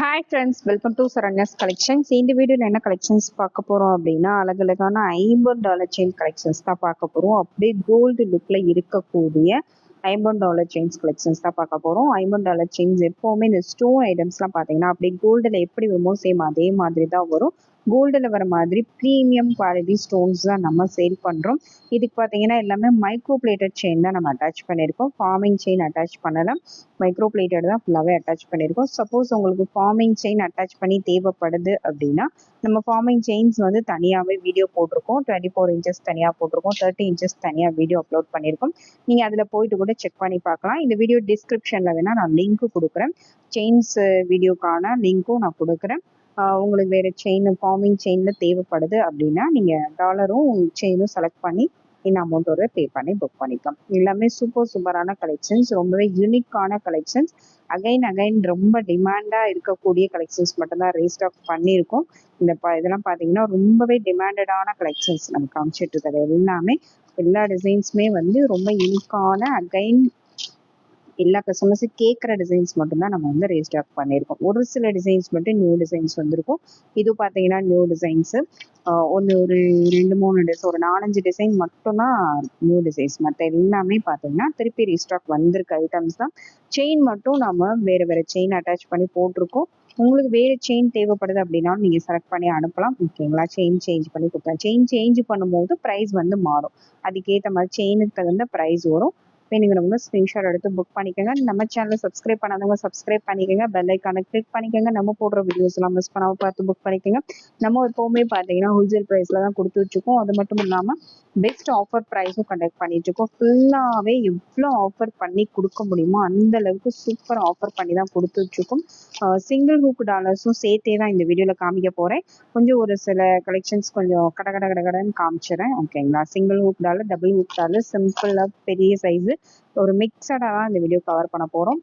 Hi friends welcome to Saranya's collections இந்த வீடியோவில் என்ன கலெக்ஷன்ஸ் பார்க்க போகிறோம் அப்படின்னா அழகழகான ஐம்பது டாலர் செயின் கலெக்ஷன்ஸ் தான் பார்க்க போகிறோம் அப்படியே கோல்டு லுக்கில் இருக்கக்கூடிய ஐம்பது டாலர் செயின்ஸ் கலெக்ஷன்ஸ் தான் பார்க்க போகிறோம் ஐம்பது டாலர் செயின்ஸ் எப்போவுமே இந்த ஸ்டோன் ஐட்டம்ஸ்லாம் பார்த்தீங்கன்னா அப்படியே கோல்டில் எப்படி வருமோ சேம் அதே மாதிரி தான் வரும். கோல்டில் வர மாதிரி ப்ரீமியம் குவாலிட்டி ஸ்டோன்ஸ் தான் நம்ம சேல் பண்ணுறோம் இதுக்கு பார்த்தீங்கன்னா எல்லாமே மைக்ரோ பிளேட்டட் செயின் தான் நம்ம அட்டாச் பண்ணியிருக்கோம். ஃபார்மிங் செயின் அட்டாச் பண்ணலாம். மைக்ரோ பிளேட்டட் தான் ஃபுல்லாகவே அட்டாச் பண்ணியிருக்கோம். சப்போஸ் உங்களுக்கு ஃபார்மிங் செயின் அட்டாச் பண்ணி தேவைப்படுது அப்படின்னா நம்ம ஃபார்மிங் செயின்ஸ் வந்து தனியாகவே வீடியோ போட்டிருக்கோம். டுவெண்ட்டி ஃபோர் இன்ச்சஸ் தனியாக போட்டிருக்கோம். தேர்ட்டி இன்ச்சஸ் தனியாக வீடியோ அப்லோட் பண்ணியிருக்கோம். நீங்கள் அதில் போயிட்டு கூட செக் பண்ணி பார்க்கலாம். இந்த வீடியோ டிஸ்கிரிப்ஷனில் வேணால் நான் லிங்க்கு கொடுக்குறேன். செயின்ஸ் வீடியோக்கான லிங்க்கும் நான் கொடுக்குறேன். உங்களுக்கு வேறு செயின் ஃபார்மிங் செயினில் தேவைப்படுது அப்படின்னா நீங்கள் டாலரும் செயினும் செலக்ட் பண்ணி இந்த அமௌண்ட்டோட பே பண்ணி புக் பண்ணிக்கலாம். எல்லாமே சூப்பர் சூப்பரான கலெக்ஷன்ஸ் ரொம்பவே யூனிக்கான கலெக்ஷன்ஸ் அகைன் அகைன் ரொம்ப டிமாண்டாக இருக்கக்கூடிய கலெக்ஷன்ஸ் மட்டும்தான் ரேஸ்ட் ஆஃப் பண்ணியிருக்கோம். இந்த ப இதெல்லாம் பார்த்தீங்கன்னா ரொம்பவே டிமாண்டடான கலெக்ஷன்ஸ் நம்ம காமிச்சிட்டு இருக்கிறது எல்லாமே. எல்லா டிசைன்ஸுமே வந்து ரொம்ப யூனிக்கான அகைன் எல்லா கஸ்டமர்ஸும் கேட்குற டிசைன்ஸ் மட்டும்தான் நம்ம வந்து ரீஸ்டாக் பண்ணியிருக்கோம். ஒரு சில டிசைன்ஸ் மட்டும் நியூ டிசைன்ஸ் வந்திருக்கும். இது பார்த்தீங்கன்னா நியூ டிசைன்ஸு ஒன்று ஒரு ரெண்டு மூணு டிசைன் ஒரு நாலஞ்சு டிசைன் மட்டும்தான் நியூ டிசைன்ஸ் மற்ற எல்லாமே பார்த்தீங்கன்னா திருப்பி ரீஸ்டாக் வந்திருக்க ஐட்டம்ஸ் தான். செயின் மட்டும் நம்ம வேறு வேறு செயின் அட்டாச் பண்ணி போட்டிருக்கோம். உங்களுக்கு வேறு செயின் தேவைப்படுது அப்படின்னா நீங்கள் செலக்ட் பண்ணி அனுப்பலாம். ஓகேங்களா செயின் சேஞ்ச் பண்ணி கொடுக்கலாம். செயின் சேஞ்ச் பண்ணும்போது ப்ரைஸ் வந்து மாறும். அதுக்கேற்ற மாதிரி செயினுக்கு தகுந்த ப்ரைஸ் வரும். வேணுங்கிறவங்க ஸ்க்ரீன்ஷாட் எடுத்து புக் பண்ணிக்கோங்க. நம்ம சேனலை சப்ஸ்கிரைப் பண்ணாதவங்க சப்ஸ்கிரைப் பண்ணிக்கோங்க. பெல் ஐக்கானை கிளிக் பண்ணிக்கோங்க. நம்ம போடுற வீடியோஸ் எல்லாம் மிஸ் பண்ணாமல் பார்த்து புக் பண்ணிக்கோங்க. நம்ம எப்போவுமே பார்த்தீங்கன்னா ஹோல்சேல் ப்ரைஸில் தான் கொடுத்துட்ருக்கோம் அது மட்டும் இல்லாமல் பெஸ்ட் ஆஃபர் ப்ரைஸும் கண்டக்ட் பண்ணிட்டு இருக்கோம். ஃபுல்லாகவே எவ்வளோ ஆஃபர் பண்ணி கொடுக்க முடியுமோ அந்த அளவுக்கு சூப்பர் ஆஃபர் பண்ணி தான் கொடுத்துட்ருக்கோம் சிங்கிள் ஹூக் டாலர்ஸும் சேர்த்தே தான் இந்த வீடியோவில் காமிக்க போகிறேன் கொஞ்சம் ஒரு சில கலெக்ஷன்ஸ் கொஞ்சம் கட கட கட கடன்னு காமிச்சிடுறேன். ஓகேங்களா single hook dollar double hook dollar சிம்பிளாக பெரிய சைஸு ஒரு மிக்சடாக தான் இந்த வீடியோ கவர் பண்ண போகிறோம்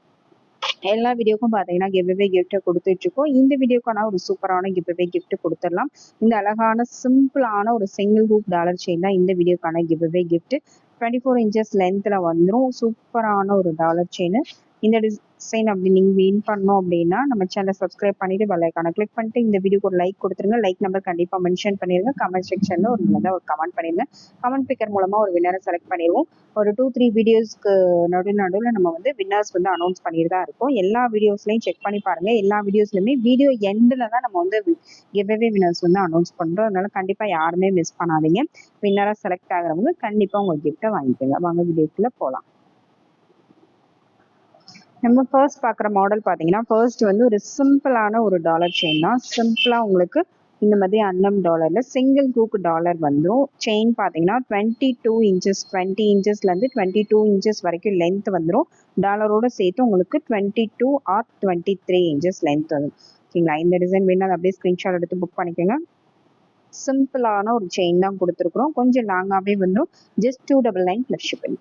எல்லா வீடியோக்கும் பார்த்தீங்கன்னா கிவ்வே கிஃப்ட்டை கொடுத்துட்டு இருக்கோம். இந்த வீடியோக்கான ஒரு சூப்பரான கிவ்வே கிஃப்ட் கொடுத்துடலாம். இந்த அழகான சிம்பிளான ஒரு சிங்கிள் ஹூப் டாலர் செயின் தான் இந்த வீடியோக்கான giveaway gift twenty four inches லென்த்தில் வந்துடும் சூப்பரான ஒரு டாலர் செயின் இந்த டிசைன் அப்படி நீங்கள் வின் பண்ணோம் அப்படின்னா நம்ம சேனல் சப்ஸ்கிரைப் பண்ணிட்டு வலைக்கான கிளிக் பண்ணிட்டு இந்த வீடியோக்கு ஒரு லைக் கொடுத்துருங்க. லைக் நம்பர் கண்டிப்பாக மென்ஷன் பண்ணிருங்க. கமெண்ட் செக்ஷனில் ஒரு நல்லதாக ஒரு கமெண்ட் பண்ணிருங்க. கமெண்ட் பிக்கர் மூலமாக ஒரு வின்னரை செலக்ட் பண்ணிடுவோம். ஒரு டூ த்ரீ வீடியோஸ்க்கு நடு நடுவில் நம்ம வந்து வின்னர்ஸ் வந்து அனௌன்ஸ் பண்ணிட்டு தான் இருக்கோம். எல்லா வீடியோஸ்லையும் செக் பண்ணி பாருங்க. எல்லா வீடியோஸ்லையுமே வீடியோ எண்டில் தான் நம்ம வந்து கிவ்வே வின்னர்ஸ் வந்து அனௌன்ஸ் பண்ணுறோம் அதனால கண்டிப்பாக யாருமே மிஸ் பண்ணாதீங்க. வின்னராக செலக்ட் ஆகிறவங்க கண்டிப்பாக உங்கள் கிஃப்ட்டை வாங்கிக்கோங்க. வாங்க வீடியோக்குள்ளே போகலாம் நம்ம ஃபர்ஸ்ட் பார்க்குற மாடல் பார்த்தீங்கன்னா ஃபர்ஸ்ட் வந்து ஒரு சிம்பிளான ஒரு டாலர் செயின் தான். சிம்பிளாக உங்களுக்கு இந்த மாதிரி அன்னம் டாலரில் சிங்கிள் ஹூக் டாலர் வந்துடும் செயின் பார்த்தீங்கன்னா டுவெண்ட்டி டூ இன்ச்சஸ் டுவெண்ட்டி இன்ச்சஸ்லேருந்து டுவெண்ட்டி டூ இன்ச்சஸ் வரைக்கும் லென்த் வந்துடும் டாலரோட சேர்த்து உங்களுக்கு twenty two or twenty three inches length வரும். ஓகேங்களா? இந்த டிசைன் வேணும் அப்படியே ஸ்க்ரீன்ஷாட் எடுத்து புக் பண்ணிக்கோங்க. சிம்பிளான ஒரு செயின் தான் கொடுத்துருக்குறோம். கொஞ்சம் லாங்காகவே வந்துடும் just two double nine plus shipping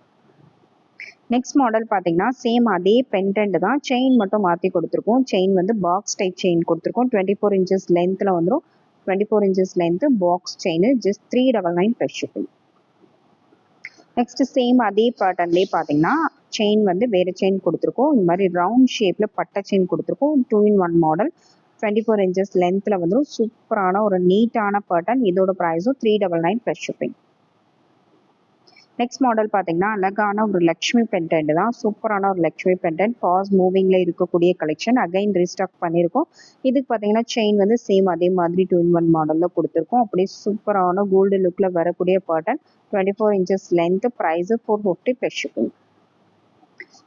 next model பார்த்தீங்கன்னா சேம் அதே பென்டென்ட் தான் செயின் மட்டும் மாற்றி கொடுத்துருக்கோம். செயின் வந்து பாக்ஸ் டைப் செயின் கொடுத்துருக்கோம். டுவெண்ட்டி ஃபோர் இன்ச்சஸ் லென்த்தில் வந்துடும் twenty four inches length box chain just three double nine plus shipping next same அதே பேட்டர்ன்லேயே பார்த்தீங்கன்னா செயின் வந்து வேறு செயின் கொடுத்துருக்கோம். இந்த மாதிரி ரவுண்ட் ஷேப்பில் பட்டை செயின் கொடுத்துருக்கோம். Two in one model twenty four inches லென்த்தில் வந்துடும் சூப்பரான ஒரு நீட்டான பேட்டர்ன் இதோட ப்ரைஸும் three double nine plus shipping next model பார்த்தீங்கன்னா அழகான ஒரு லக்ஷ்மி பென்டென்ட் தான். சூப்பரான ஒரு லக்ஷ்மி பெண்டன்ட் பாஸ் மூவிங்கில் இருக்கக்கூடிய கலெக்ஷன் அகைன் ரீஸ்டாக் பண்ணியிருக்கோம் இதுக்கு பார்த்தீங்கன்னா செயின் வந்து சேம் அதே மாதிரி டூ இன் ஒன் மாடலில் கொடுத்துருக்கோம். அப்படியே சூப்பரான கோல்டு லுக்கில் வரக்கூடிய pattern twenty four inches length price four fifty plus shipping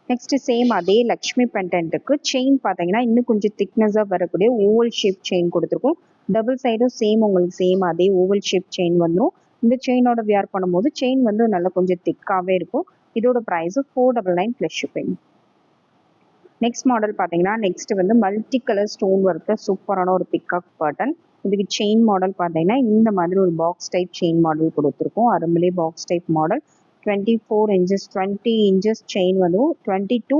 next same அதே லக்ஷ்மி பெண்டன்ட்டுக்கு செயின் பார்த்தீங்கன்னா இன்னும் கொஞ்சம் திக்னஸாக வரக்கூடிய ஓவல் ஷேப் செயின் கொடுத்துருக்கோம். டபுள் சைடும் சேம் உங்களுக்கு சேம் அதே ஓவல் ஷேப் செயின் வந்துடும் இந்த செயினோட வியர் பண்ணும்போது செயின் வந்து நல்லா கொஞ்சம் திக்காகவே இருக்கும். இதோட price four double nine plus shipping next model பார்த்தீங்கன்னா நெக்ஸ்ட் வந்து மல்டி கலர் ஸ்டோன் ஒர்க்கில் சூப்பரான ஒரு பிக்கப் பட்டன் இதுக்கு செயின் மாடல் பார்த்தீங்கன்னா இந்த மாதிரி ஒரு பாக்ஸ் டைப் செயின் மாடல் கொடுத்துருக்கோம். அரும்பிலே box type model twenty four inches twenty inches chain வந்து twenty two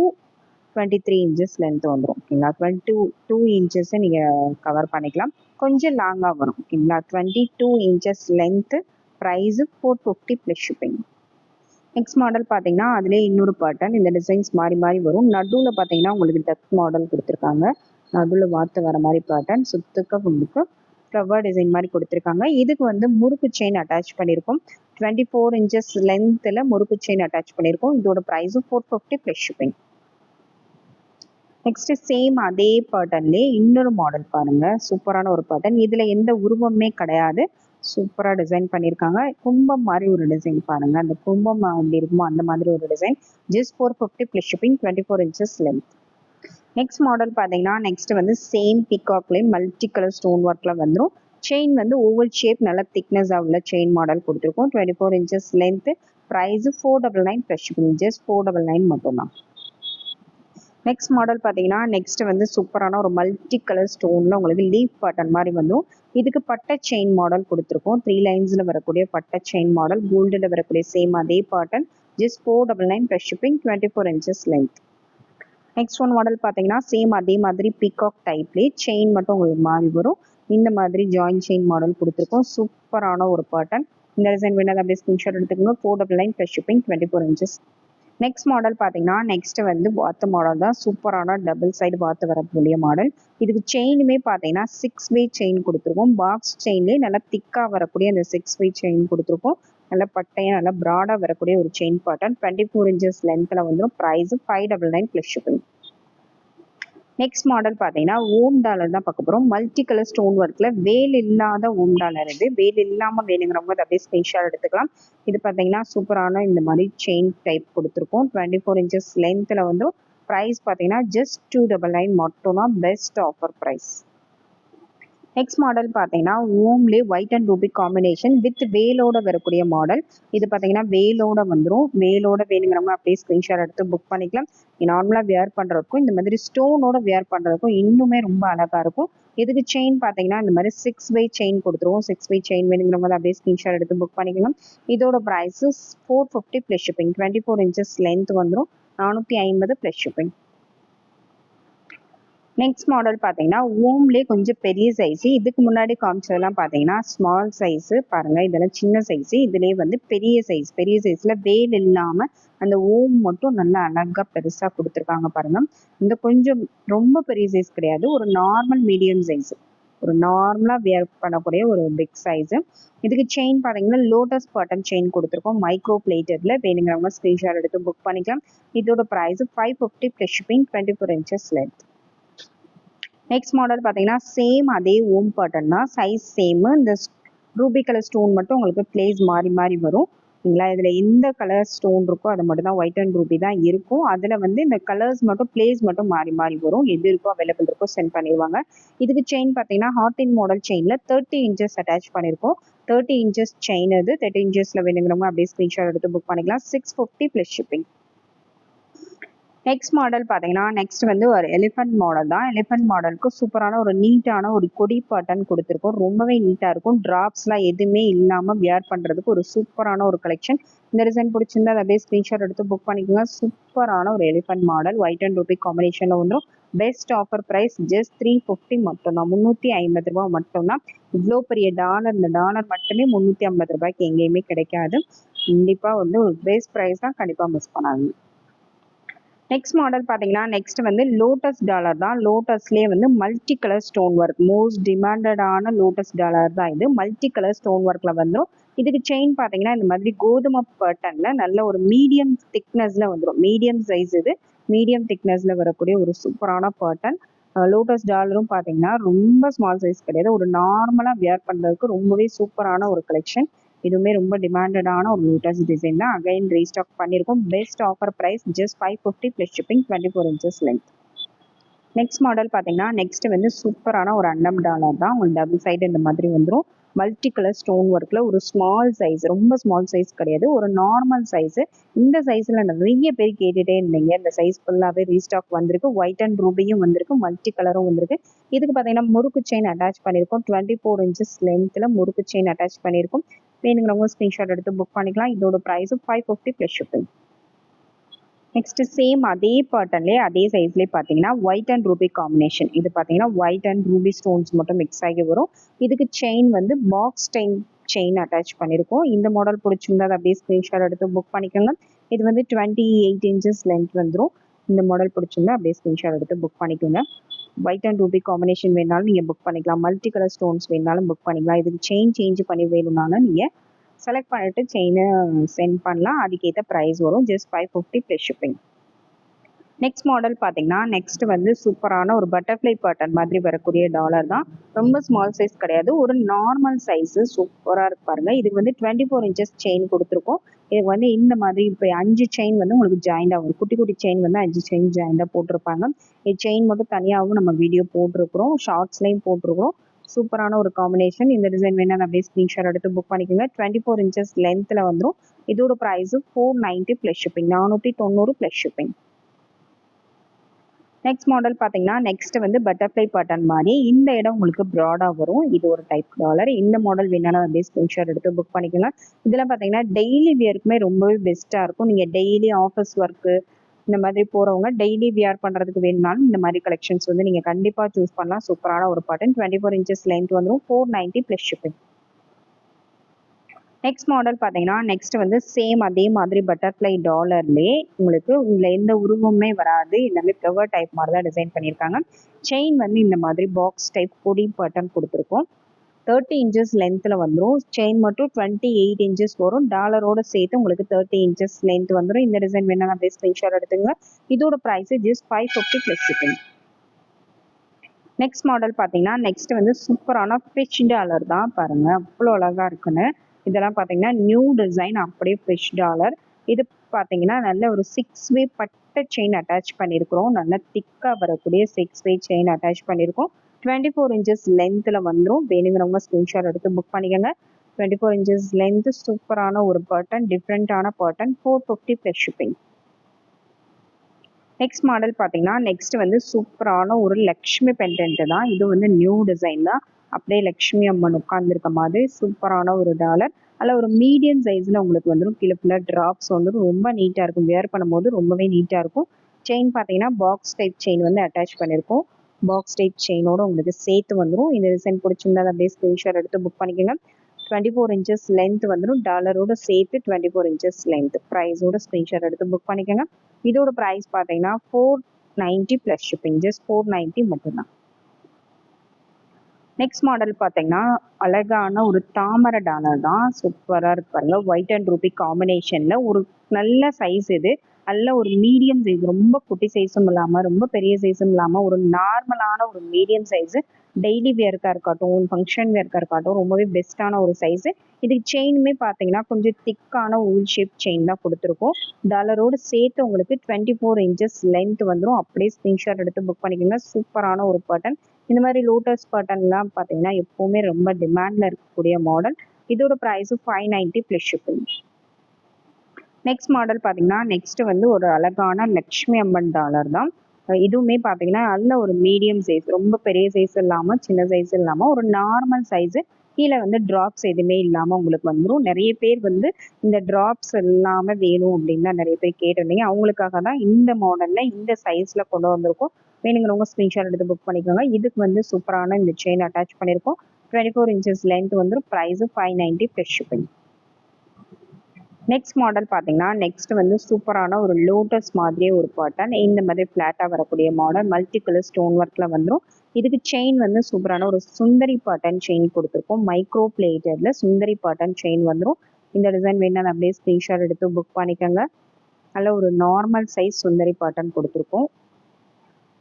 twenty three inches length வந்துடும் ஓகேங்களா? டுவெண்ட்டி டூ இன்ச்சஸ் இன்ச்சஸை நீங்கள் கவர் பண்ணிக்கலாம். கொஞ்சம் லாங்காக வரும். ஓகேங்களா? Twenty two inches length price four fifty plus shipping next model பார்த்தீங்கன்னா அதுலேயே இன்னொரு பேட்டர்ன் இந்த டிசைன்ஸ் மாறி மாறி வரும். நடுவில் பார்த்தீங்கன்னா உங்களுக்கு டக் மாடல் கொடுத்துருக்காங்க. நடுவில் வார்த்தை வர மாதிரி பேட்டர்ன் சுத்துக்க உங்களுக்கு ஃப்ளவர் டிசைன் மாதிரி கொடுத்துருக்காங்க. இதுக்கு வந்து முறுக்கு செயின் அட்டாச் பண்ணியிருக்கோம். டுவெண்ட்டி ஃபோர் இன்ச்சஸ் லென்த்தில் முறுக்கு செயின் அட்டாச் பண்ணியிருக்கோம். இதோட ப்ரைஸும் four fifty plus shipping next same அதே பேட்டர்ன்லேயே இன்னொரு மாடல் பாருங்க. சூப்பரான ஒரு பேட்டர்ன் இதில் எந்த உருவமே கிடையாது. சூப்பராக டிசைன் பண்ணியிருக்காங்க கும்பம் மாதிரி ஒரு டிசைன் பாருங்க. அந்த கும்பம் எப்படி இருக்குமோ அந்த மாதிரி ஒரு design just four fifty plus shipping twenty four inches length next model பார்த்தீங்கன்னா நெக்ஸ்ட் வந்து சேம் பிகாக்லேயும் மல்டி கலர் ஸ்டோன் ஒர்க்கில் வந்துடும் செயின் வந்து ஓவல் ஷேப் நல்ல திக்னஸாக உள்ள செயின் மாடல் கொடுத்துருக்கோம். Twenty four inches length price four double nine plus shipping just four double nine மட்டும்தான். நெக்ஸ்ட் மாடல் பார்த்தீங்கன்னா நெக்ஸ்ட் வந்து சூப்பரான ஒரு மல்டி கலர் ஸ்டோனில் உங்களுக்கு லீஃப் பட்டன் மாதிரி வந்துடும் இதுக்கு பட்டை செயின் மாடல் கொடுத்துருக்கோம். த்ரீ லைன்ஸில் வரக்கூடிய பட்டை செயின் மாடல் கோல்டில் வரக்கூடிய சேம் அதே pattern just four double nine plus shipping twenty four inches length next one model பார்த்தீங்கன்னா சேம் அதே மாதிரி பிகாக் டைப்லேயே செயின் மட்டும் உங்களுக்கு மாறி வரும். இந்த மாதிரி ஜாயின் செயின் மாடல் கொடுத்துருக்கோம். சூப்பரான ஒரு பாட்டன் இந்த டிசைன் வேணாலும் அப்படியே ஸ்கிரீன்ஷாட் எடுத்துக்கோங்க. Four double nine plus shipping twenty four inches next model பார்த்தீங்கன்னா நெக்ஸ்ட் வந்து பாத்து மாடல் தான். சூப்பரான டபுள் சைடு வாத்து வரக்கூடிய மாடல் இதுக்கு செயினுமே பார்த்தீங்கன்னா சிக்ஸ் வே செயின் கொடுத்துருக்கோம். பாக்ஸ் செயின்லேயே நல்லா திக்காக வரக்கூடிய அந்த சிக்ஸ் வே செயின் கொடுத்துருக்கோம். நல்லா பட்டையாக நல்லா ப்ராடாக வரக்கூடிய ஒரு chain pattern twenty four inches லென்த்தில் வந்துடும் price five double nine plus shipping next model பார்த்தீங்கன்னா ஓம் டாலர் தான் பார்க்க போகிறோம் மல்டி கலர் ஸ்டோன் ஒர்க்கில் வேல் இல்லாத ஓம் டாலர் இது. வேல் இல்லாமல் வேணுங்கிறவங்க அதை அப்படியே ஸ்க்ரீன்ஷாட் எடுத்துக்கலாம். இது பார்த்தீங்கன்னா சூப்பரான இந்த மாதிரி செயின் டைப் கொடுத்துருக்கோம். டுவெண்ட்டி ஃபோர் இன்ச்சஸ் லென்த்தில் வந்து ப்ரைஸ் பார்த்தீங்கன்னா ஜஸ்ட் டூ டபுள் நைன் மட்டும் தான் best offer price next model பார்த்தீங்கன்னா ஓம்லே white and ruby combination with வேலோட வரக்கூடிய மாடல் இது பார்த்தீங்கன்னா வேலோட வந்துடும் வேலோட வேணுங்கிறவங்க அப்படியே ஸ்க்ரீன்ஷாட் எடுத்து புக் பண்ணிக்கலாம். நார்மலாக வியர் பண்ணுறதுக்கும் இந்த மாதிரி ஸ்டோனோட வியர் பண்ணுறதுக்கும் இன்னுமே ரொம்ப அழகாக இருக்கும். இதுக்கு செயின் பார்த்தீங்கன்னா இந்த மாதிரி சிக்ஸ் பை செயின் கொடுத்துருவோம். சிக்ஸ் பை செயின் வேணுங்கிறவங்க அப்படியே ஸ்க்ரீன்ஷாட் எடுத்து புக் பண்ணிக்கலாம். இதோட price four fifty plus shipping twenty four inches length வந்துடும் நானூற்றி ஐம்பது ப்ளஸ் ஷிப்பிங் நெக்ஸ்ட் மாடல் பார்த்தீங்கன்னா ஓம்லேயே கொஞ்சம் பெரிய சைஸு இதுக்கு முன்னாடி காமிச்சதெல்லாம் பார்த்தீங்கன்னா ஸ்மால் சைஸு பாருங்கள் இதெல்லாம் சின்ன சைஸு இதுலேயே வந்து பெரிய சைஸ் பெரிய சைஸில் வேல் இல்லாமல் அந்த ஓம் மட்டும் நல்லா அழகாக பெருசாக கொடுத்துருக்காங்க பாருங்கள் இந்த கொஞ்சம் ரொம்ப பெரிய சைஸ் கிடையாது. ஒரு நார்மல் மீடியம் சைஸு ஒரு நார்மலாக வியர் பண்ணக்கூடிய ஒரு பிக் சைஸு இதுக்கு செயின் பார்த்தீங்கன்னா லோட்டஸ் பாட்டன் செயின் கொடுத்துருக்கோம். மைக்ரோ பிளேட்டடில் வேணுங்கிறவங்க ஸ்க்ரீன்ஷாட் எடுத்து புக் பண்ணிக்கலாம். இதோட price five fifty plus shipping twenty four inches length next model பார்த்தீங்கன்னா சேம் அதே ஓம் பேட்டர்ன் தான். சைஸ் சேமு இந்த ரூபி கலர் ஸ்டோன் மட்டும் உங்களுக்கு பிளேஸ் மாறி மாறி வரும். இல்லைங்களா? இதில் எந்த கலர் ஸ்டோன் இருக்கோ அது மட்டும் தான் ஒயிட் அண்ட் ரூபி தான் இருக்கும். அதில் வந்து இந்த கலர்ஸ் மட்டும் பிளேஸ் மட்டும் மாறி மாறி வரும். எது இருக்கோ அவைலபிள் இருக்கோ சென்ட் பண்ணிடுவாங்க. இதுக்கு செயின் பார்த்தீங்கன்னா ஹார்டின் மாடல் செயினில் தேர்ட்டி இன்ச்சஸ் அட்டாச் பண்ணியிருக்கோம் தேர்ட்டி இன்ச்சஸ் செயின் அது. தேர்ட்டி இன்ச்சஸில் வேணுங்கிறவங்க அப்படியே ஸ்க்ரீன்ஷாட் எடுத்து புக் பண்ணிக்கலாம். Six fifty plus shipping next model பார்த்தீங்கன்னா நெக்ஸ்ட் வந்து ஒரு எலிஃபென்ட் மாடல் தான். எலிஃபென்ட் மாடலுக்கு சூப்பரான ஒரு நீட்டான ஒரு கொடி பாட்டன் கொடுத்துருக்கோம். ரொம்பவே நீட்டாக இருக்கும். ட்ராப்ஸ்லாம் எதுவுமே இல்லாமல் வியர் பண்ணுறதுக்கு ஒரு சூப்பரான ஒரு கலெக்ஷன் இந்த டிசைன் பிடிச்சிருந்தா அதை அப்படியே ஸ்க்ரீன்ஷாட் எடுத்து புக் பண்ணிக்கோங்க. சூப்பரான ஒரு elephant model white and ruby காம்பினேஷனில் வந்துடும் best offer price just three fifty மட்டும்தான். முந்நூற்றி ஐம்பது ரூபா மட்டும்தான். இவ்வளோ பெரிய டாலர் இந்த டாலர் மட்டுமே முந்நூற்றி ஐம்பது ரூபாய்க்கு எங்கேயுமே கிடைக்காது. கண்டிப்பாக வந்து ஒரு பெஸ்ட் ப்ரைஸ் தான் கண்டிப்பாக மிஸ் பண்ணாதீங்க. நெக்ஸ்ட் மாடல் பார்த்தீங்கன்னா நெக்ஸ்ட் வந்து லோட்டஸ் டாலர் தான். லோட்டஸ்லேயே வந்து multi colour stone work most டிமாண்டடான lotus dollar தான் இது. மல்டி கலர் ஸ்டோன் ஒர்க்கில் வந்துடும் இதுக்கு செயின் பார்த்தீங்கன்னா இந்த மாதிரி கோதுமை பட்டனில் நல்ல ஒரு மீடியம் திக்னஸில் வந்துடும் மீடியம் சைஸ் இது. மீடியம் திக்னஸில் வரக்கூடிய ஒரு சூப்பரான பட்டன் லோட்டஸ் டாலரும் பார்த்தீங்கன்னா ரொம்ப ஸ்மால் சைஸ் கிடையாது. ஒரு நார்மலாக வியர் பண்ணுறதுக்கு ரொம்பவே சூப்பரான ஒரு கலெக்ஷன் இதுவுமே ரொம்ப டிமாண்டடான ஒரு லோட்டஸ் டிசைன் தான். அகைன் ரீஸ்டாக் பண்ணியிருக்கோம் best offer price just five fifty plus shipping twenty four inches length next model பார்த்தீங்கன்னா நெக்ஸ்ட் வந்து சூப்பரான ஒரு அண்டம் டாலர் தான். உங்களுக்கு டபுள் சைடு இந்த மாதிரி வந்துடும் மல்டி கலர் ஸ்டோன் ஒர்க்கில் ஒரு ஸ்மால் சைஸ் ரொம்ப ஸ்மால் சைஸ் கிடையாது. ஒரு நார்மல் சைஸு இந்த சைஸில் நிறைய பேர் கேட்டுகிட்டே இருந்தீங்க. இந்த சைஸ் ஃபுல்லாகவே ரீஸ்டாக் வந்திருக்கு. ஒயிட் அண்ட் ரூபியும் வந்திருக்கு. மல்டி கலரும் வந்திருக்கு. இதுக்கு பார்த்தீங்கன்னா முறுக்கு செயின் அட்டாச் பண்ணியிருக்கோம் டுவெண்ட்டி ஃபோர் இன்ச்சஸ் லென்த்தில் முறுக்கு செயின் அட்டாச் பண்ணியிருக்கோம் வேணுங்கிறவங்க ஸ்க்ரீன்ஷாட் எடுத்து புக் பண்ணிக்கலாம். இதோட price five fifty plus shipping next same அதே பேட்டர்ன்லேயே அதே சைஸ்லேயே பார்த்தீங்கன்னா ஒயிட் அண்ட் ரூபி காம்பினேஷன் இது பார்த்தீங்கன்னா ஒயிட் அண்ட் ரூபி ஸ்டோன்ஸ் மட்டும் மிக்ஸ் ஆகி வரும். இதுக்கு செயின் வந்து பாக்ஸ் செயின் செயின் அட்டாச் பண்ணியிருக்கோம் இந்த மாடல் பிடிச்சிருந்தா அதை அப்படியே ஸ்க்ரீன்ஷாட் எடுத்து புக் பண்ணிக்கோங்க. இது வந்து டுவெண்ட்டி எயிட் இன்ச்சஸ் லென்த் வந்துடும் இந்த மாடல் பிடிச்சிருந்தா அப்படியே ஸ்க்ரீன்ஷாட் எடுத்து புக் பண்ணிக்கோங்க. ஒயிட் அண்ட் ரூபி காம்பினேஷன் வேணாலும் நீங்கள் புக் பண்ணிக்கலாம். மல்டி கலர் ஸ்டோன்ஸ் வேணாலும் புக் பண்ணிக்கலாம். இதுக்கு செயின் சேஞ்ச் பண்ணி வேணும்னாலும் நீங்கள் செலக்ட் பண்ணிட்டு செயினை சென்ட் பண்ணலாம். அதுக்கேற்ற ப்ரைஸ் வரும். Just five fifty plus shipping next model பார்த்தீங்கன்னா நெக்ஸ்ட் வந்து சூப்பரான ஒரு பட்டர்ஃப்ளை பேட்டர்ன் மாதிரி வரக்கூடிய டாலர் தான். ரொம்ப ஸ்மால் சைஸ் கிடையாது. ஒரு நார்மல் சைஸு சூப்பராக இருக்கு பாருங்க. இதுக்கு வந்து டுவெண்ட்டி ஃபோர் இன்ச்சஸ் செயின் கொடுத்துருக்கோம். இதுக்கு வந்து இந்த மாதிரி இப்போ அஞ்சு செயின் வந்து உங்களுக்கு ஜாயிண்டாக ஆகும். குட்டி குட்டி செயின் வந்து அஞ்சு செயின் ஜாயிண்டாக போட்டிருப்பாங்க. செயின் மட்டும் தனியாகவும் நம்ம வீடியோ போட்டிருக்கிறோம். ஷார்ட்ஸ்லையும் போட்டிருக்கிறோம். சூப்பரான ஒரு காம்பினேஷன் இந்த டிசைன் வேணால் அப்படியே ஸ்க்ரீன்ஷாட் எடுத்து புக் பண்ணிக்கோங்க. டுவெண்ட்டி ஃபோர் இன்ச்சஸ் லென்த்தில் வந்துடும் இதோட price four ninety plus shipping நானூற்றி தொண்ணூறு ப்ளஸ் ஷிப்பிங் நெக்ஸ்ட் மாடல் பார்த்தீங்கன்னா நெக்ஸ்ட் வந்து பட்டர்ஃப்ளை பட்டன் மாதிரி. இந்த இடம் உங்களுக்கு ப்ராடாக வரும். இது ஒரு டைப் டாலர் இந்த மாடல் வேணாலும் அப்படியே ஸ்கிரீன்ஷாட் எடுத்து புக் பண்ணிக்கலாம். இதெல்லாம் பார்த்தீங்கன்னா டெய்லி வியருக்குமே ரொம்பவே பெஸ்ட்டாக இருக்கும். நீங்கள் டெய்லி ஆஃபீஸ் ஒர்க்கு இந்த மாதிரி போகிறவங்க டெய்லி வியர் பண்ணுறதுக்கு வேணும்னாலும் இந்த மாதிரி கலெக்ஷன்ஸ் வந்து நீங்கள் கண்டிப்பாக சூஸ் பண்ணலாம். சூப்பரான ஒரு pattern twenty four inches length வந்துடும் four ninety plus shipping next model பார்த்தீங்கன்னா நெக்ஸ்ட் வந்து சேம் அதே மாதிரி பட்டர்ஃப்ளை டாலர்லேயே உங்களுக்கு இதில் எந்த உருவமே வராது. எல்லாமே ஃப்ளவர் டைப் மாதிரி தான் டிசைன் பண்ணியிருக்காங்க. செயின் வந்து இந்த மாதிரி பாக்ஸ் டைப் பொடி பட்டன் கொடுத்துருக்கோம். தேர்ட்டி இன்ச்சஸ் லென்த்தில் வந்துடும் செயின் மட்டும் டுவெண்ட்டி எயிட் இன்ச்சஸ் வரும் டாலரோட சேர்த்து உங்களுக்கு தேர்ட்டி இன்ச்சஸ் லென்த் வந்துடும் இந்த டிசைன் வேணாலும் அப்படியே ஸ்க்ரீன்ஷாட் எடுத்துங்க இதோட price just five fifty plus shipping next model பார்த்தீங்கன்னா நெக்ஸ்ட் வந்து சூப்பரான ஃபிஷ் டாலர் தான். பாருங்க அவ்வளோ அழகாக இருக்குன்னு. இதெல்லாம் பார்த்தீங்கன்னா நியூ டிசைன் அப்படியே ஃபிஷ் டாலர் இது பார்த்தீங்கன்னா நல்ல ஒரு சிக்ஸ் வே பட்ட செயின் அட்டாச் பண்ணியிருக்கிறோம் நல்ல திக்காக வரக்கூடிய சிக்ஸ் வே செயின் அட்டாச் பண்ணியிருக்கோம் டுவெண்ட்டி ஃபோர் இன்ச்சஸ் லென்த்தில் வந்துடும் வேணுங்கிறவங்க ஸ்க்ரீன்ஷாட் எடுத்து புக் பண்ணிக்கோங்க. டுவெண்ட்டி ஃபோர் இன்ச்சஸ் லென்த் சூப்பரான ஒரு பர்டன் டிஃப்ரெண்ட்டான pattern four fifty plus shipping next model பார்த்தீங்கன்னா நெக்ஸ்ட் வந்து சூப்பரான ஒரு லக்ஷ்மி பெண்டன்ட் தான். இது வந்து நியூ டிசைன் தான். அப்படியே லக்ஷ்மி அம்மன் உட்காந்துருக்க மாதிரி சூப்பரான ஒரு டாலர் அதில் ஒரு மீடியம் சைஸில் உங்களுக்கு வந்துடும் கீழே ஃபுல்லாக ட்ராப்ஸ் வந்து ரொம்ப நீட்டாக இருக்கும். வேர் பண்ணும்போது ரொம்பவே நீட்டாக இருக்கும். செயின் பார்த்தீங்கன்னா பாக்ஸ் டைப் செயின் வந்து அட்டாச் பண்ணியிருக்கோம் பாக்ஸ் டைப் செயினோட உங்களுக்கு சேர்த்து வந்துடும் இந்த டிசைன் பிடிச்சிருந்தா அதை அப்படியே ஸ்க்ரீன்ஷாட் எடுத்து புக் பண்ணிக்கோங்க. டுவெண்ட்டி ஃபோர் இன்ச்சஸ் லென்த் வந்துடும் டாலரோட சேர்த்து டுவெண்ட்டி ஃபோர் இன்ச்சஸ் லென்த் ப்ரைஸோட ஸ்க்ரீன்ஷாட் எடுத்து புக் பண்ணிக்கோங்க. இதோட ப்ரைஸ் பார்த்தீங்கன்னா four ninety plus shipping just four ninety மட்டும்தான். நெக்ஸ்ட் மாடல் பார்த்தீங்கன்னா அழகான ஒரு தாமரை டாலர் தான். சூப்பராக இருக்கு பாருங்க. ஒயிட் அண்ட் ரூபி காம்பினேஷனில் ஒரு நல்ல சைஸ் இது. நல்ல ஒரு மீடியம் சைஸ் ரொம்ப குட்டி சைஸும் இல்லாமல் ரொம்ப பெரிய சைஸும் இல்லாமல் ஒரு நார்மலான ஒரு மீடியம் சைஸு டெய்லி வேர்க்காக இருக்கட்டும் ஃபங்க்ஷன் வேர்க்காக இருக்கட்டும் ரொம்பவே பெஸ்ட்டான ஒரு சைஸு இதுக்கு செயினுமே பார்த்தீங்கன்னா கொஞ்சம் திக்கான ஊல் ஷேப் செயின் தான் கொடுத்துருக்கோம். டாலரோடு சேர்த்து உங்களுக்கு டுவெண்ட்டி ஃபோர் இன்ச்சஸ் லென்த் வந்துடும் அப்படியே ஸ்க்ரீன்ஷாட் எடுத்து புக் பண்ணிக்கோங்க. சூப்பரான ஒரு பட்டன் இந்த மாதிரி லோட்டஸ் பட்டன்லாம் பார்த்தீங்கன்னா எப்போவுமே ரொம்ப டிமாண்டில் இருக்கக்கூடிய மாடல் இதோட price five ninety plus shipping next model பார்த்தீங்கன்னா நெக்ஸ்ட் வந்து ஒரு அழகான லக்ஷ்மி அம்மன் டாலர் தான். இதுவுமே பார்த்தீங்கன்னா நல்ல ஒரு மீடியம் சைஸ் ரொம்ப பெரிய சைஸ் இல்லாமல் சின்ன சைஸ் இல்லாமல் ஒரு நார்மல் சைஸு கீழே வந்து ட்ராப்ஸ் எதுவுமே இல்லாமல் உங்களுக்கு வந்துடும் நிறைய பேர் வந்து இந்த ட்ராப்ஸ் இல்லாமல் வேணும் அப்படின்னு தான் நிறைய பேர் கேட்டிருந்தீங்க. அவங்களுக்காக தான் இந்த மாடலில் இந்த சைஸில் கொண்டு வந்திருக்கோம். வேணுங்கிறவங்க ஸ்க்ரீன்ஷாட் எடுத்து புக் பண்ணிக்கோங்க. இதுக்கு வந்து சூப்பரான இந்த செயின் அட்டாச் பண்ணியிருக்கோம் டுவெண்ட்டி ஃபோர் இன்ச்சஸ் லென்த் வந்துடும் price five ninety plus shipping next model பார்த்தீங்கன்னா நெக்ஸ்ட் வந்து சூப்பரான ஒரு லோட்டஸ் மாதிரியே ஒரு பாட்டன் இந்த மாதிரி ஃப்ளாட்டாக வரக்கூடிய மாடல் மல்டி கலர் ஸ்டோன் ஒர்க்கில் வந்துடும் இதுக்கு செயின் வந்து சூப்பரான ஒரு சுந்தரி பாட்டன் செயின் கொடுத்துருக்கோம். மைக்ரோ பிளேட்டடில் சுந்தரி பாட்டன் செயின் வந்துடும் இந்த டிசைன் வேணால் அப்படியே ஸ்க்ரீன்ஷாட் எடுத்து புக் பண்ணிக்கோங்க. நல்ல ஒரு நார்மல் சைஸ் சுந்தரி பாட்டன் கொடுத்துருக்கோம்.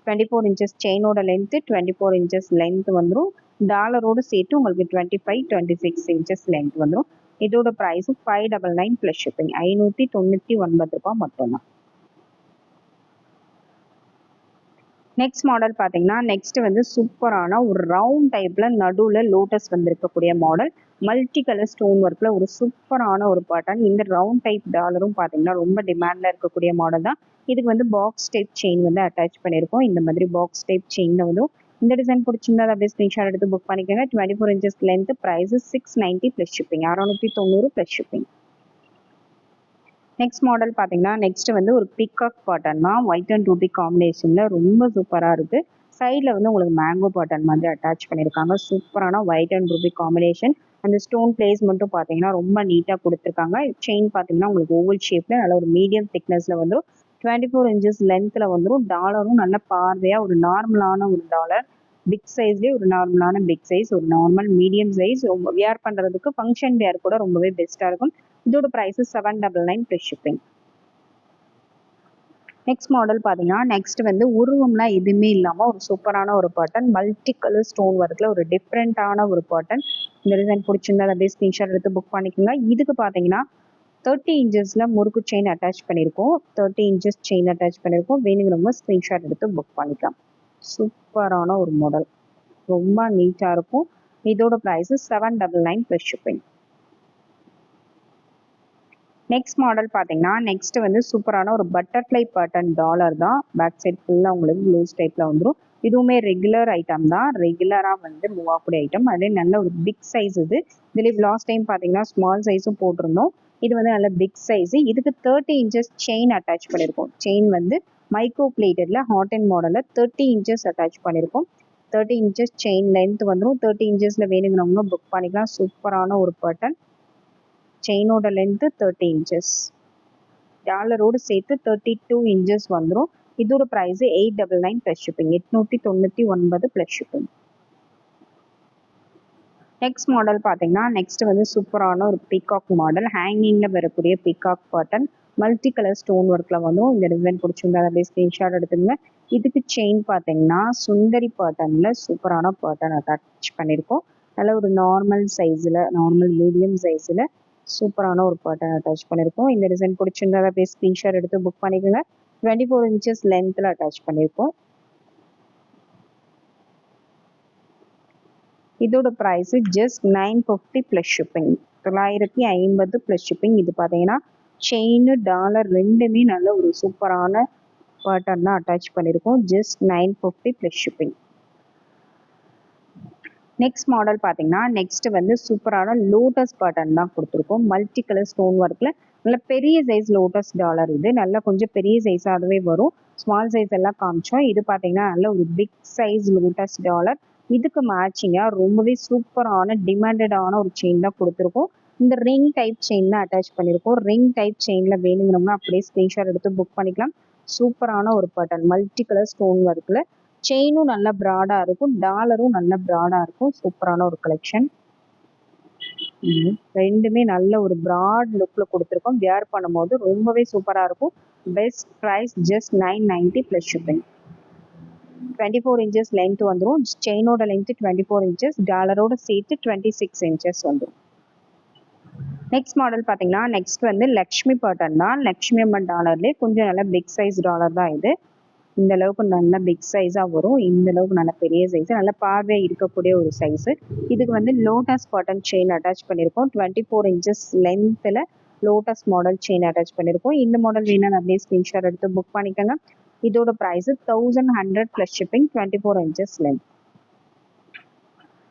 Twenty four inches செயினோட length twenty four inches length வந்துடும் டாலரோடு சேர்த்து உங்களுக்கு twenty five twenty six inches length வந்துடும் இதோட price five double nine plus shipping ஐநூற்றி தொண்ணூற்றி ஒன்பது ரூபாய் மட்டும்தான். நெக்ஸ்ட் மாடல் பார்த்தீங்கன்னா நெக்ஸ்ட் வந்து சூப்பரான ஒரு ரவுண்ட் டைப்பில் நடுவில் லோட்டஸ் வந்திருக்கக்கூடிய மாடல் மல்டி கலர் ஸ்டோன் ஒர்க்கில் ஒரு சூப்பரான ஒரு பேட்டர்ன் இந்த ரவுண்ட் டைப் டாலரும் பார்த்தீங்கன்னா ரொம்ப டிமாண்டில் இருக்கக்கூடிய மாடல் தான். இதுக்கு வந்து பாக்ஸ் டைப் செயின் வந்து அட்டாச் பண்ணியிருக்கோம். இந்த மாதிரி பாக்ஸ் டைப் செயினில் வந்து இந்த டிசைன் பிடிச்சிருந்தா அப்படியே ஸ்க்ரீன்ஷாட் எடுத்து புக் பண்ணிக்கோங்க. Twenty four inches length price six ninety plus shipping அறநூற்றி தொண்ணூறு ப்ளஸ் ஷிப்பிங் நெக்ஸ்ட் மாடல் பார்த்தீங்கன்னா நெக்ஸ்ட் வந்து ஒரு பிக்காக் பாட்டன் தான். ஒயிட் அண்ட் ரூபி காம்பினேஷனில் ரொம்ப சூப்பராக இருக்குது சைடில் வந்து உங்களுக்கு மேங்கோ பாட்டன் மாதிரி அட்டாச் பண்ணியிருக்காங்க சூப்பரான ஒயிட் அண்ட் ரூபி காம்பினேஷன் அந்த ஸ்டோன் பிளேஸ் மட்டும் பார்த்தீங்கன்னா ரொம்ப நீட்டாக கொடுத்துருக்காங்க. செயின் பார்த்தீங்கன்னா உங்களுக்கு ஓவல் ஷேப்பில் நல்ல ஒரு மீடியம் திக்னஸில் வந்து டுவெண்ட்டி ஃபோர் இன்ச்சஸ் லென்த்தில் வந்துடும் டாலரும் நல்ல பார்வையாக ஒரு நார்மலான ஒரு டாலர் பிக் சைஸ்லேயே ஒரு நார்மலான பிக் சைஸ் ஒரு நார்மல் மீடியம் சைஸ் ரொம்ப வியர் பண்ணுறதுக்கு ஃபங்க்ஷன் வியர் கூட ரொம்பவே பெஸ்ட்டாக இருக்கும். இதோட price seven double nine plus shipping next model பார்த்தீங்கன்னா நெக்ஸ்ட் வந்து உருவம்லாம் எதுவுமே இல்லாமல் ஒரு சூப்பரான ஒரு பாட்டன் மல்டி கலர் ஸ்டோன் ஒர்க்கில் ஒரு டிஃப்ரெண்ட்டான ஒரு பாட்டன் இந்த டிசைன் பிடிச்சிருந்தா அப்படியே ஸ்க்ரீன்ஷாட் எடுத்து புக் பண்ணிக்கோங்க. இதுக்கு பார்த்தீங்கன்னா தேர்ட்டி இன்ச்சஸில் முறுக்கு செயின் அட்டாச் பண்ணியிருக்கோம் தேர்ட்டி இன்ச்சஸ் செயின் அட்டாச் பண்ணியிருக்கோம் வேணுங்கிறவங்க ஸ்க்ரீன்ஷாட் எடுத்து புக் பண்ணிக்கலாம். சூப்பரான ஒரு மாடல் ரொம்ப நீட்டாக இருக்கும். இதோட price seven double nine plus shipping next model பார்த்தீங்கன்னா நெக்ஸ்ட் வந்து சூப்பரான ஒரு பட்டர்ஃப்ளை பட்டன் டாலர் தான். பேக் சைட் ஃபுல்லாக உங்களுக்கு லூஸ் டைப்பில் வந்துடும் இதுவுமே ரெகுலர் ஐட்டம் தான். ரெகுலராக வந்து மூவ் ஆகக்கூடிய ஐட்டம் அதே நல்ல ஒரு பிக் சைஸ் இது. இதுலேயே லாஸ்ட் டைம் பார்த்தீங்கன்னா ஸ்மால் சைஸும் போட்டிருந்தோம். இது வந்து நல்ல பிக் சைஸ் இதுக்கு தேர்ட்டி இன்ச்சஸ் செயின் அட்டாச் பண்ணியிருக்கோம் செயின் வந்து மைக்ரோ பிளேட்டடில் ஹாட் அண்ட் மாடலில் தேர்ட்டி இன்ச்சஸ் அட்டாச் பண்ணியிருக்கோம் தேர்ட்டி இன்ச்சஸ் செயின் லென்த் வந்துடும் தேர்ட்டி இன்ச்சஸில் வேணுங்கிறவங்க புக் பண்ணிக்கலாம். சூப்பரான ஒரு பட்டன் செயினோட லென்த்து தேர்ட்டி இன்ச்சஸ் டாலரோடு சேர்த்து தேர்ட்டி டூ இன்ச்சஸ் வந்துடும் இதோட price eight double nine plus shipping எட்நூற்றி தொண்ணூற்றி ஒன்பது ப்ளஸ் ஷிப்பிங் நெக்ஸ்ட் மாடல் பார்த்தீங்கன்னா நெக்ஸ்ட் வந்து சூப்பரான ஒரு பீகாக் மாடல் ஹேங்கிங்கில் வரக்கூடிய பீகாக் பாட்டன் மல்டி கலர் ஸ்டோன் ஒர்க்கில் வந்து இந்த டிசைன் பிடிச்சிருந்தா அப்படியே ஸ்க்ரீன்ஷாட் எடுத்துங்க இதுக்கு செயின் பார்த்தீங்கன்னா சுந்தரி பாட்டனில் சூப்பரான பாட்டன் அட்டாச் பண்ணியிருக்கோம் நல்ல ஒரு நார்மல் சைஸில் நார்மல் மீடியம் சைஸில் சூப்பரான ஒரு பாட்டன் அட்டாச் பண்ணியிருக்கோம் இந்த டிசைன் பிடிச்சிருந்தா அப்படியே ஸ்க்ரீன்ஷாட் எடுத்து புக் பண்ணிக்கோங்க. டுவெண்ட்டி ஃபோர் இன்ச்சஸ் லென்த்தில் அட்டாச் பண்ணியிருக்கோம் இதோட price just nine fifty plus shipping தொள்ளாயிரத்தி ஐம்பது ப்ளஸ் ஷிப்பிங் இது பார்த்தீங்கன்னா செயின் டாலர் ரெண்டுமே நல்ல ஒரு சூப்பரான பேட்டர்ன் தான் அட்டாச் பண்ணியிருக்கோம் just nine fifty plus shipping next model பார்த்தீங்கன்னா நெக்ஸ்ட் வந்து சூப்பரான லோட்டஸ் பேட்டர்ன் தான் கொடுத்துருக்கோம். மல்டி கலர் ஸ்டோன் ஒர்க்கில் நல்ல பெரிய சைஸ் லோட்டஸ் டாலர் இது. நல்லா கொஞ்சம் பெரிய சைஸாகவே வரும். ஸ்மால் சைஸ் எல்லாம் காமிச்சோம். இது பார்த்தீங்கன்னா நல்ல ஒரு பிக் சைஸ் லோட்டஸ் டாலர் இதுக்கு மேட்சிங்காக ரொம்பவே சூப்பரான டிமாண்டடான ஒரு செயின் தான் கொடுத்துருக்கோம். இந்த ரிங் டைப் செயின் தான் அட்டாச் பண்ணியிருக்கோம் ரிங் டைப் செயினில் வேணுங்கிறவங்க அப்படியே ஸ்க்ரீன்ஷாட் எடுத்து புக் பண்ணிக்கலாம். சூப்பரான ஒரு பட்டன் மல்டி கலர் ஸ்டோன் ஒர்க்கில் செயினும் நல்ல ப்ராடாக இருக்கும். டாலரும் நல்ல ப்ராடாக இருக்கும். சூப்பரான ஒரு கலெக்ஷன் ரெண்டுமே நல்ல ஒரு ப்ராட் லுக்கில் கொடுத்துருக்கோம். வியர் பண்ணும்போது ரொம்பவே சூப்பராக இருக்கும். Best price just nine ninety plus shipping twenty four inches length வந்துடும் செயினோட லென்த் டுவெண்ட்டி ஃபோர் இன்ச்சஸ் டாலரோட சேர்த்து டுவெண்ட்டி சிக்ஸ் இன்ச்சஸ் வந்துடும் நெக்ஸ்ட் மாடல் பார்த்தீங்கன்னா நெக்ஸ்ட் வந்து லக்ஷ்மி பர்டன் தான். லக்ஷ்மி அம்மன் டாலர்லேயே கொஞ்சம் நல்ல பிக் சைஸ் டாலர் தான் இது. இந்த அளவுக்கு நல்ல பிக் சைஸாக வரும். இந்த அளவுக்கு நல்ல பெரிய சைஸ் நல்ல பார்வையாக இருக்கக்கூடிய ஒரு சைஸு இதுக்கு வந்து லோட்டஸ் பட்டன் செயின் அட்டாச் பண்ணியிருக்கோம் டுவெண்ட்டி ஃபோர் இன்ச்சஸ் லென்த்தில் லோட்டஸ் மாடல் செயின் அட்டாச் பண்ணியிருக்கோம் இந்த மாடல் வேணும் அப்படியே ஸ்க்ரீன்ஷாட் எடுத்து புக் பண்ணிக்கோங்க. இதோட price thousand hundred plus shipping twenty four inches length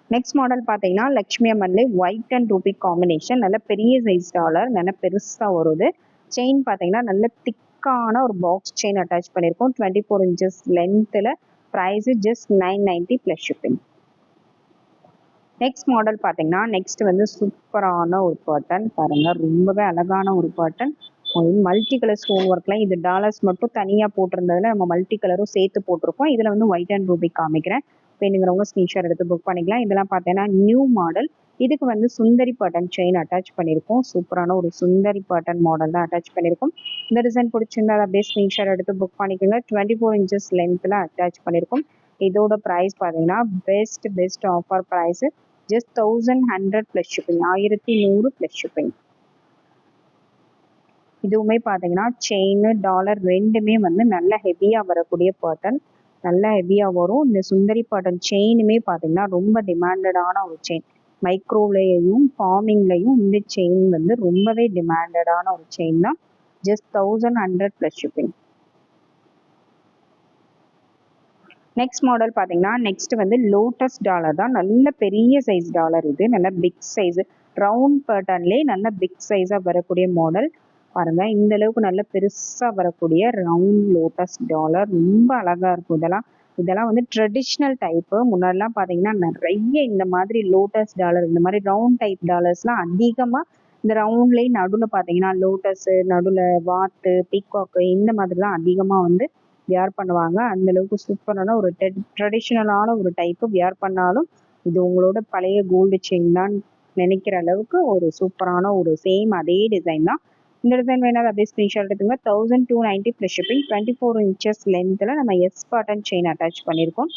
next model பார்த்தீங்கன்னா லக்ஷ்மி அம்மன்லே ஒயிட் அண்ட் ரூபி காம்பினேஷன் நல்ல பெரிய சைஸ் டாலர் நல்ல பெருசாக வருது. செயின் பார்த்தீங்கன்னா நல்ல திக்கான ஒரு பாக்ஸ் செயின் அட்டாச் பண்ணியிருக்கோம். டுவெண்ட்டி ஃபோர் இன்ச்சஸ் லென்த்தில் price just nine ninety plus shipping next model பார்த்தீங்கன்னா நெக்ஸ்ட் வந்து சூப்பரான ஒரு பாட்டன் பாருங்கள் ரொம்பவே அழகான ஒரு பாட்டன் மல்டி கலர் ஸ்டோன் ஒர்க்லாம் இது டாலர்ஸ் மட்டும் தனியாக போட்டிருந்ததுல நம்ம மல்டி கலரும் சேர்த்து போட்டிருக்கோம். இதில் வந்து ஒயிட் அண்ட் ரூபி காமிக்கிறேன். வேணுங்கிறவங்க ஸ்க்ரீன்ஷாட் எடுத்து புக் பண்ணிக்கலாம். இதெல்லாம் பார்த்தீங்கன்னா நியூ மாடல் இதுக்கு வந்து சுந்தரி பட்டன் செயின் அட்டாச் பண்ணியிருக்கோம். சூப்பரான ஒரு சுந்தரி பட்டன் மாடல் தான் அட்டாச் பண்ணியிருக்கோம். இந்த டிசைன் பிடிச்சிருந்தா அப்படியே ஸ்க்ரீன்ஷாட் எடுத்து புக் பண்ணிக்கோங்க. டுவெண்ட்டி ஃபோர் இன்ச்சஸ் லென்த்தில் அட்டாச் பண்ணியிருக்கோம். இதோட ப்ரைஸ் பார்த்தீங்கன்னா best best offer price just thousand hundred plus shipping ஆயிரத்தி நூறு ப்ளஸ் ஷிப்பிங் இதுவுமே பார்த்தீங்கன்னா செயின் டாலர் ரெண்டுமே வந்து நல்ல ஹெவியாக வரக்கூடிய பேட்டர்ன் நல்ல ஹெவியாக வரும். இந்த சுந்தரி பேட்டர்ன் செயினுமே பார்த்தீங்கன்னா ரொம்ப டிமாண்டடான ஒரு செயின் மைக்ரோலேயும் ஃபார்மிங்லேயும் இந்த செயின் வந்து ரொம்பவே டிமாண்டடான ஒரு செயின் தான். Just thousand hundred plus shipping next model பார்த்தீங்கன்னா நெக்ஸ்ட் வந்து லோட்டஸ் டாலர் தான். நல்ல பெரிய சைஸ் டாலர் இது. நல்ல பிக் சைஸ் ரவுண்ட் பேட்டர்ன்லேயே நல்ல பிக் சைஸாக வரக்கூடிய மாடல் பாருங்க. இந்த அளவுக்கு நல்ல பெருசாக வரக்கூடிய ரவுண்ட் லோட்டஸ் டாலர் ரொம்ப அழகாக இருக்கும் இதெல்லாம். இதெல்லாம் வந்து ட்ரெடிஷ்னல் டைப்பு முன்னாடிலாம் பார்த்தீங்கன்னா நிறைய இந்த மாதிரி லோட்டஸ் டாலர் இந்த மாதிரி ரவுண்ட் டைப் டாலர்ஸ்லாம் அதிகமாக இந்த ரவுண்ட்லேயே நடுவில் பார்த்தீங்கன்னா லோட்டஸு நடுவில் வாத்து பீகாக்கு இந்த மாதிரிலாம் அதிகமாக வந்து வியர் பண்ணுவாங்க. அந்த அளவுக்கு சூப்பரான ஒரு ட்ரெடிஷ்னலான ஒரு டைப்பு வியர் பண்ணாலும் இது உங்களோட பழைய கோல்டு செயின் தான் நினைக்கிற அளவுக்கு ஒரு சூப்பரான ஒரு சேம் அதே டிசைன் தான். இந்த டிசைன் வேணாலும் அப்படியே ஸ்க்ரீன்ஷாட் எடுத்துங்க thousand two ninety plus shipping twenty four inches லென்த்தில் நம்ம எஸ் பாட்டன் செயின் அட்டாச் பண்ணியிருக்கோம்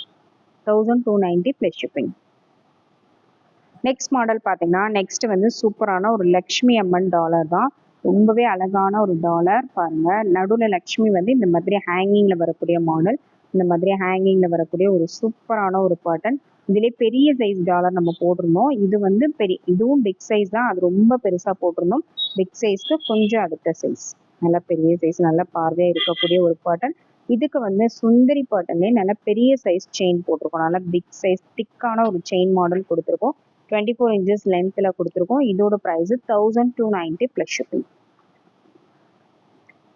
thousand two ninety plus shipping next model பார்த்தீங்கன்னா நெக்ஸ்ட் வந்து சூப்பரான ஒரு லக்ஷ்மி அம்மன் டாலர் தான். ரொம்பவே அழகான ஒரு டாலர் பாருங்க. நடுவில் லக்ஷ்மி வந்து இந்த மாதிரி ஹேங்கிங்கில் வரக்கூடிய மாடல் இந்த மாதிரி ஹேங்கிங்கில் வரக்கூடிய ஒரு சூப்பரான ஒரு பாட்டன் இதுலேயே பெரிய சைஸ் டாலர் நம்ம போட்டிருந்தோம். இது வந்து பெரிய இதுவும் பிக் சைஸ் தான். அது ரொம்ப பெருசாக போட்டிருந்தோம். பிக் சைஸ்க்கு கொஞ்சம் அடுத்த சைஸ் நல்லா பெரிய சைஸ் நல்லா பார்வையாக இருக்கக்கூடிய ஒரு பாட்டன் இதுக்கு வந்து சுந்தரி பாட்டன்லேயே நல்லா பெரிய சைஸ் செயின் போட்டிருக்கோம். நல்லா பிக் சைஸ் திக்கான ஒரு செயின் மாடல் கொடுத்துருக்கோம். டுவெண்ட்டி ஃபோர் இன்ச்சஸ் லென்த்தில் கொடுத்துருக்கோம். இதோட price thousand two ninety plus shipping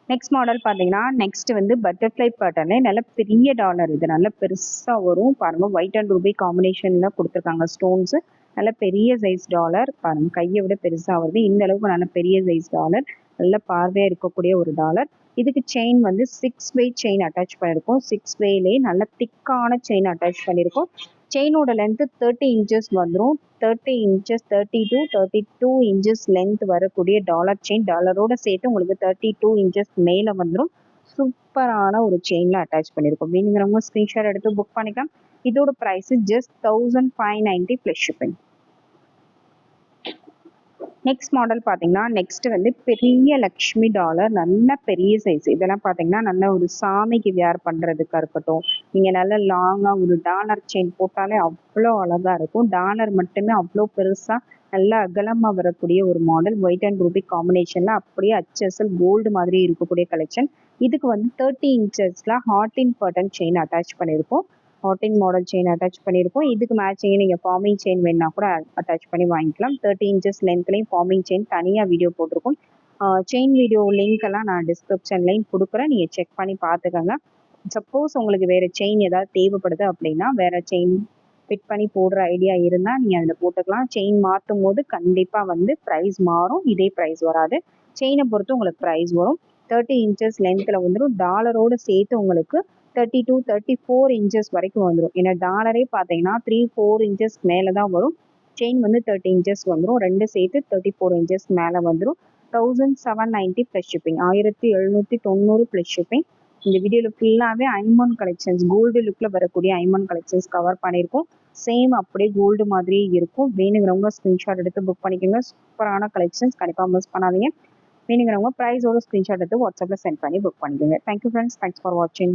next model பார்த்தீங்கன்னா நெக்ஸ்ட் வந்து பட்டர்ஃப்ளை பேட்டர்னே நல்ல பெரிய டாலர் இது. நல்ல பெருசாக வரும் பாருங்க. ஒயிட் அண்ட் ரூபி காம்பினேஷனில் கொடுத்துருக்காங்க ஸ்டோன்ஸு நல்ல பெரிய சைஸ் டாலர் பாருங்க. கையை விட பெருசாக வருது. இந்த அளவுக்கு நல்ல பெரிய சைஸ் டாலர் நல்ல பார்வையாக இருக்கக்கூடிய ஒரு டாலர் இதுக்கு செயின் வந்து சிக்ஸ் வே செயின் அட்டாச் பண்ணியிருக்கோம். சிக்ஸ் வேலே நல்ல திக்கான செயின் அட்டாச் பண்ணியிருக்கோம். செயினோட லென்த்து தேர்ட்டி இன்ச்சஸ் வந்துடும் thirty inches thirty two thirty two inches length வரக்கூடிய டாலர் செயின் டாலரோட சேர்த்து உங்களுக்கு தேர்ட்டி டூ இன்ச்சஸ் மேலே வந்துடும் சூப்பரான ஒரு செயினில் அட்டாச் பண்ணியிருக்கோம் வேணுங்கிறவங்க ஸ்க்ரீன்ஷாட் எடுத்து புக் பண்ணிக்கலாம். இதோட price just thousand five ninety plus shipping next model பார்த்தீங்கன்னா நெக்ஸ்ட் வந்து பெரிய லக்ஷ்மி டாலர் நல்ல பெரிய சைஸ் இதெல்லாம் பார்த்தீங்கன்னா நல்ல ஒரு சாமிக்கு வியர் பண்ணுறதுக்காக இருக்கட்டும். நீங்கள் நல்ல லாங்காக ஒரு டாலர் செயின் போட்டாலே அவ்வளோ அழகாக இருக்கும். டாலர் மட்டுமே அவ்வளோ பெருசாக நல்லா அகலமாக வரக்கூடிய ஒரு மாடல் ஒயிட் அண்ட் ரூபி காம்பினேஷனில் அப்படியே அச்சசல் கோல்டு மாதிரி இருக்கக்கூடிய கலெக்ஷன் இதுக்கு வந்து thirty இன்ச்சஸில் heart in button chain attach பண்ணியிருக்கோம். ஹாட்டின் மாடல் செயின் அட்டாச் பண்ணியிருக்கோம் இதுக்கு மேட்சிங் நீங்கள் ஃபார்மிங் செயின் வேணுன்னா கூட அட்டாச் பண்ணி வாங்கிக்கலாம். தேர்ட்டி இன்ச்சஸ் லென்த்லேயும் ஃபார்மிங் செயின் தனியாக வீடியோ போட்டிருக்கோம். செயின் வீடியோ லிங்க் எல்லாம் நான் டிஸ்கிரிப்ஷன்லையும் கொடுக்குறேன். நீங்கள் செக் பண்ணி பார்த்துக்கோங்க. சப்போஸ் உங்களுக்கு வேறு செயின் ஏதாவது தேவைப்படுது அப்படின்னா வேறு செயின் ஃபிட் பண்ணி போடுற ஐடியா இருந்தால் நீங்கள் அதில் போட்டுக்கலாம். செயின் மாற்றும் போது கண்டிப்பாக வந்து ப்ரைஸ் மாறும். இதே ப்ரைஸ் வராது. செயினை பொறுத்து உங்களுக்கு ப்ரைஸ் வரும். தேர்ட்டி இன்ச்சஸ் லென்த்தில் வந்துடும் டாலரோடு சேர்த்து உங்களுக்கு thirty two thirty four inches வரைக்கும் வந்துடும் ஏன்னா டாலரே பார்த்தீங்கன்னா த்ரீ ஃபோர் இன்ச்சஸ் மேலே தான் வரும். செயின் வந்து தேர்ட்டி இன்ச்சஸ் வந்துடும் ரெண்டு சேர்த்து தேர்ட்டி ஃபோர் இன்ச்சஸ் மேலே வந்துடும் thousand seven ninety plus shipping ஆயிரத்தி எழுநூற்றி தொண்ணூறு ப்ளஸ் ஷிப்பிங் இந்த வீடியோவில் ஃபுல்லாகவே ஐமோன் கலெக்ஷன்ஸ் கோல்டு லுக்கில் வரக்கூடிய ஐமோன் கலெக்ஷன்ஸ் கவர் பண்ணியிருக்கோம். சேம் அப்படியே கோல்டு மாதிரியே இருக்கும். வேணுங்கிறவங்க ஸ்க்ரீன்ஷாட் எடுத்து புக் பண்ணிக்கோங்க. சூப்பரான கலெக்ஷன்ஸ் கண்டிப்பாக மிஸ் பண்ணாதீங்க. வேணுங்கிறவங்க ப்ரைஸோட ஸ்க்ரீன்ஷாட் எடுத்து வாட்ஸ்அப்பில் சென்ட் பண்ணி புக் பண்ணிக்கோங்க. தேங்க்யூ ஃப்ரெண்ட்ஸ் தேங்க்ஸ் ஃபார் வாட்சிங்